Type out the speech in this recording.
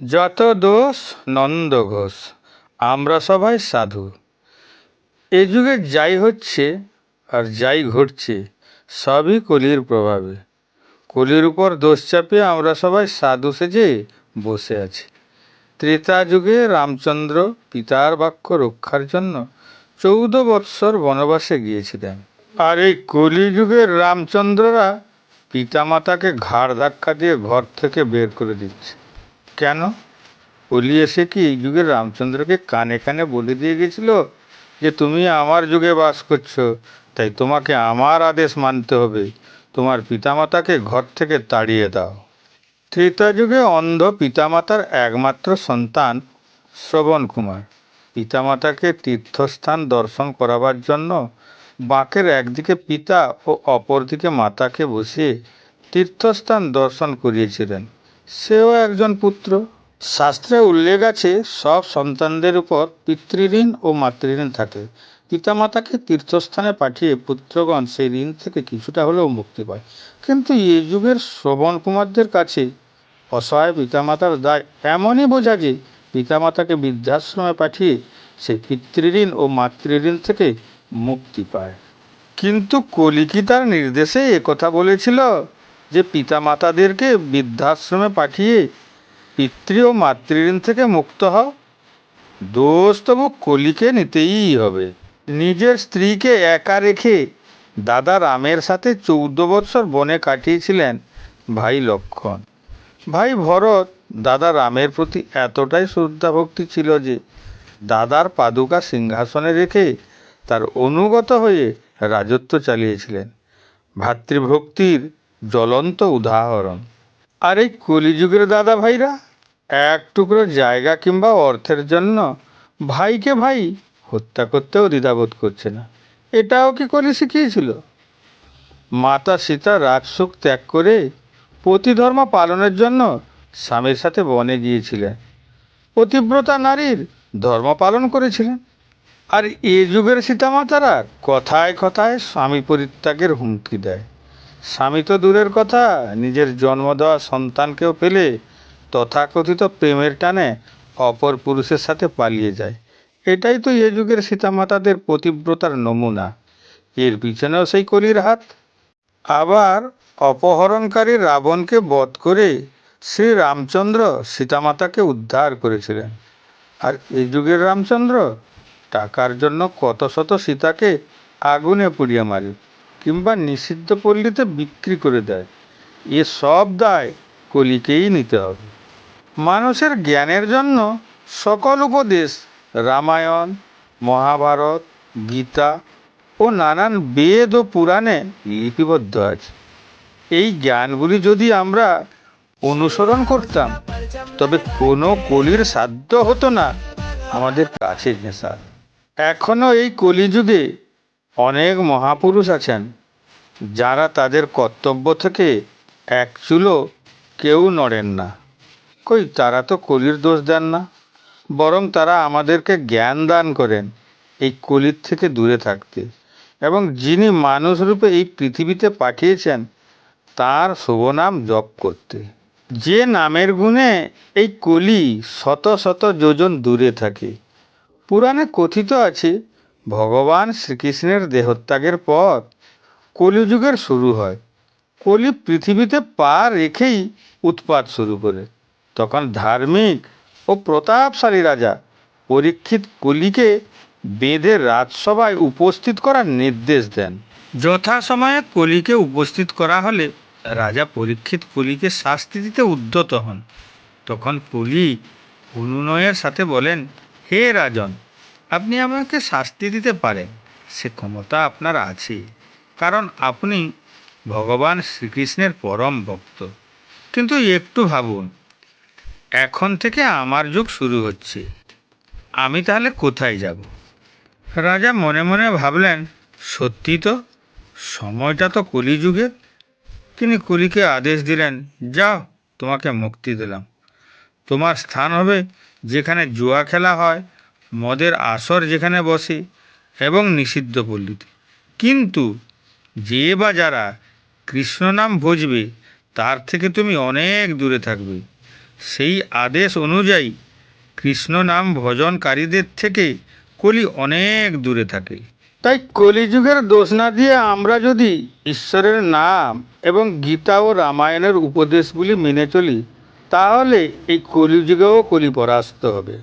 যত দোষ নন্দ ঘোষ, আমরা সবাই সাধু। এ যুগে যাই হচ্ছে আর যাই ঘটছে, সবই কলির প্রভাবে। কলির উপর দোষ চাপিয়ে আমরা সবাই সাধু সেজে বসে আছি। ত্রেতা যুগে রামচন্দ্র পিতার বাক্য রক্ষার জন্য চৌদ্দ বৎসর বনবাসে গিয়েছিলেন। আর এই কলিযুগের রামচন্দ্ররা পিতামাতাকে ঘাড় ধাক্কা দিয়ে ঘর থেকে বের করে দিচ্ছে। কেন? কলি এসে কি এই যুগের রামচন্দ্রকে কানে কানে বলে দিয়ে গেছিল যে তুমি আমার যুগে বাস করছ? তাই তোমাকে আমার আদেশ মানতে হবে। তোমার পিতামাতাকে ঘর থেকে তাড়িয়ে দাও। ত্রেতা যুগে অন্ধ পিতামাতার একমাত্র সন্তান শ্রবণ কুমার। পিতামাতাকে তীর্থস্থান দর্শন করাবার জন্য বাঁকের একদিকে পিতা ও অপরদিকে মাতাকে বসিয়ে তীর্থস্থান দর্শন করিয়েছিলেন। সেও একজন পুত্র। শাস্ত্রে উল্লেখ আছে, সব সন্তানদের উপর পিতৃঋণ ও মাতৃঋণ থাকে। পিতামাতাকে তীর্থস্থানে পাঠিয়ে পুত্রগণ সেই ঋণ থেকে কিছুটা হলেও মুক্তি পায়। কিন্তু এই যুগের শ্রবণ কুমারদের কাছে অসহায় পিতামাতার দায় এমনই বোঝা যে, পিতামাতাকে বৃদ্ধাশ্রমে পাঠিয়ে সে পিতৃঋণ ও মাতৃঋণ থেকে মুক্তি পায়। কিন্তু কলিকি তার নির্দেশে একথা বলেছিল যে পিতা মাতাদেরকে বৃদ্ধাশ্রমে পাঠিয়ে পিতৃ ও মাতৃঋণ থেকে মুক্ত হও দোষ তবু কলিকে নিতেই হবে। নিজের স্ত্রীকে একা রেখে দাদা রামের সাথে চৌদ্দ বৎসর বনে কাটিয়েছিলেন ভাই লক্ষণ। ভাই ভরত দাদা রামের প্রতি এতটাই শ্রদ্ধা ভক্তি ছিল যে দাদার পাদুকা সিংহাসনে রেখে তার অনুগত হয়ে রাজত্ব চালিয়েছিলেন। ভাতৃভক্তির জ্বলন্ত উদাহরণ। আর এই কলিযুগের দাদা ভাইরা, এক টুকরো জায়গা কিংবা অর্থের জন্য ভাইকে ভাই হত্যা করতেও দ্বিধাবোধ করছে না। এটাও কি কলি শিখিয়েছিল? মাতা সীতা রাজসুখ ত্যাগ করে পতিধর্ম পালনের জন্য স্বামীর সাথে বনে গিয়েছিলেন। পতিব্রতা নারীর ধর্ম পালন করেছিলেন। আর এ যুগের সীতামাতারা কথায় কথায় স্বামী পরিত্যাগের হুমকি দেয়। স্বামী তো দূরের কথা, নিজের জন্ম দেওয়া সন্তানকেও পেলে তথাকথিত প্রেমের টানে অপর পুরুষের সাথে পালিয়ে যায়। এটাই তো এ যুগের সীতামাতাদের পতিব্রতার নমুনা। এর পিছনেও সেই কলির হাত। আবার অপহরণকারী রাবণকে বধ করে শ্রী রামচন্দ্র সীতামাতাকে উদ্ধার করেছিলেন। আর এই যুগের রামচন্দ্র টাকার জন্য কত শত সীতাকে আগুনে পুড়িয়ে মারে। কিংবা নিষিদ্ধ পল্লীতে বিক্রি করে দেয়। এ সব দায় কলিকেই নিতে হবে। মানুষের জ্ঞানের জন্য সকল উপদেশ রামায়ণ, মহাভারত, গীতা ও নানান বেদ ও পুরাণে লিপিবদ্ধ আছে। এই জ্ঞানগুলি যদি আমরা অনুসরণ করতাম, তবে কোনো কলির সাধ্য হতো না আমাদের কাছে ঘেঁষা এখনও এই কলিযুগে অনেক মহাপুরুষ আছেন, যারা তাদের কর্তব্য থেকে এক চুলো কেউ নড়েন না। কই, তারা তো কলির দোষ দেন না, বরং তারা আমাদেরকে জ্ঞান দান করেন এই কলির থেকে দূরে থাকতে। এবং যিনি মানুষ রূপে এই পৃথিবীতে পাঠিয়েছেন, তার শুভ নাম জপ করতে। যে নামের গুণে এই কলি শত শত যোজন দূরে থাকে। পুরাণে কথিত আছে ভগবান শ্রীকৃষ্ণের দেহত্যাগের পর কলিযুগের শুরু হয়। কলি পৃথিবীতে পা রেখেই উৎপাত শুরু করে। তখন ধার্মিক ও প্রতাপশালী রাজা পরীক্ষিত কলিকে বেঁধে রাজসভায় উপস্থিত করার নির্দেশ দেন। যথাসময়ে কলিকে উপস্থিত করা হলে রাজা পরীক্ষিত কলিকে শাস্তি দিতে উদ্যত হন। তখন কলি অনুনয়ের সাথে বলেন, হে রাজন আপনি আমাকে শাস্তি দিতে পারেন, সে ক্ষমতা আপনার আছে। কারণ আপনি ভগবান শ্রীকৃষ্ণের পরম ভক্ত। কিন্তু একটু ভাবুন, এখন থেকে আমার যুগ শুরু হচ্ছে। আমি তাহলে কোথায় যাব? রাজা মনে মনে ভাবলেন, সত্যি তো, সময়টা তো কলিযুগের। তিনি কলিকে আদেশ দিলেন, যাও, তোমাকে মুক্তি দিলাম। তোমার স্থান হবে যেখানে জুয়া খেলা হয় মদের আসর যেখানে বসে এবং নিষিদ্ধ পল্লীতে। কিন্তু যে বা যারা কৃষ্ণ নাম ভজবে, তার থেকে তুমি অনেক দূরে থাকবে। সেই আদেশ অনুযায়ী কৃষ্ণ নাম ভজনকারীদের থেকে কলি অনেক দূরে থাকে। তাই কলিযুগের দোষ না দিয়ে আমরা যদি ঈশ্বরের নাম এবং গীতা ও রামায়ণের উপদেশগুলি মেনে চলি, তাহলে এই কলিযুগেও কলি পরাস্ত হবে।